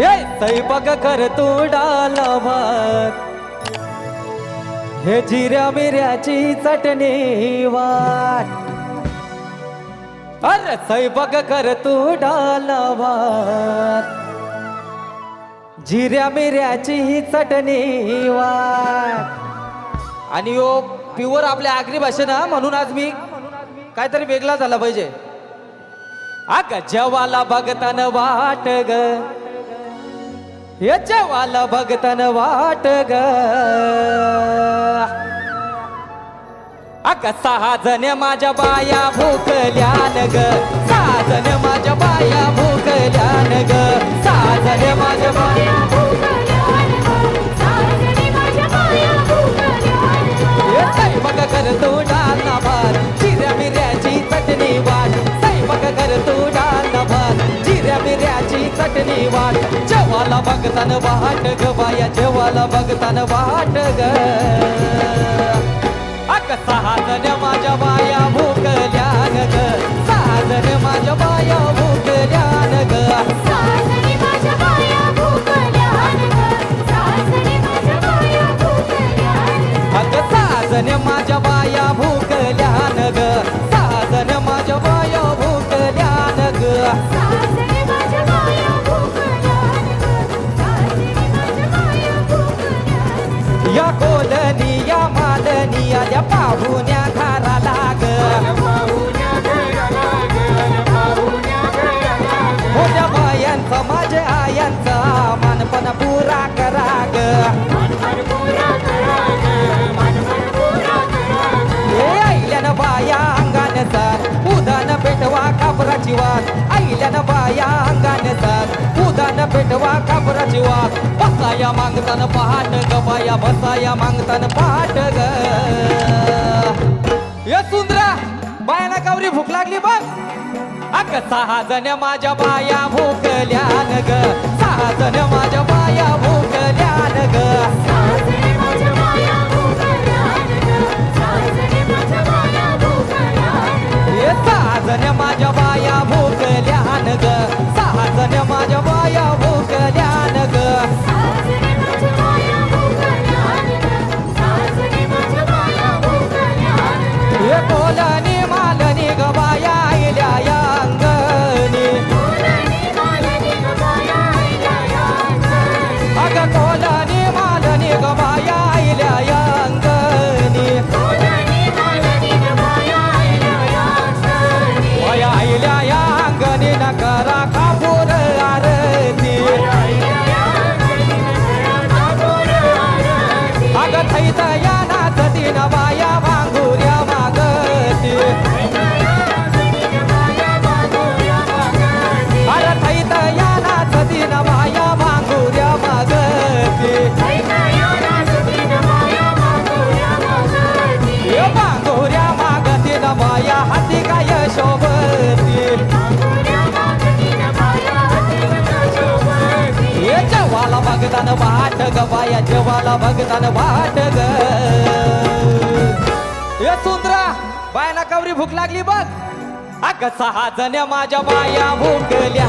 ए सैपाक कर तू डाला भात हे जिऱ्या मिऱ्याची चटणी वाट. अरे सैपाक कर तू डाला भात जिऱ्या मिऱ्याची चटणी वाट. आणि यो प्युअर आपल्या आगरी भाषेनं म्हणून आज मी काहीतरी वेगळा झाला पाहिजे. अग जेवाला बघताना वाट ग. हे जेवाला बघतान वाट ग. अग सहा जण माझ्या बाया भूकल्यान ग. सहा जण माझ्या बाया भूकल्यान ग. सहा जण माझ्या बाया हे स्वयंपाक कर तू डालना भात जिऱ्या मिऱ्याची चटणी वाट. स्वयंपाक कर तू डालना भात जिऱ्या मिऱ्याची चटणी वाट. जेवाला बघतान वाट ग बाया जेवाला बघतान वाट ग. सहा जण माझ्या बाया भूकल्यान ग सहा जण माझ्या बाया भूकल्यान ग अग सहा जण माझ्या बाया भूकल्यान ग सहा जण माझ्या बाया भूकल्यान ग या कोलनी या मालनी पाहुण्या घराला ग. मोठ्या बायांचा माझ्या आयांचा मानपण पुरा करा बाया अंगानचा उदान पेटवा कापराची वाट आईल्यानं बाया अंगान पेटवा कापराची वाट. बसाया मागतान पहाट ग बसाया मागतान पहाट ग. ये सुंदरा बायाना कावरी भूक लागली बघ. अग सहा जण माझ्या बाया भूकल्या ग. ग बाया जेवाला भगतान वाट ग हे सुंदरा बायाला कवरी भूक लागली बघ. अग सहा जण माझ्या बाया भूकल्या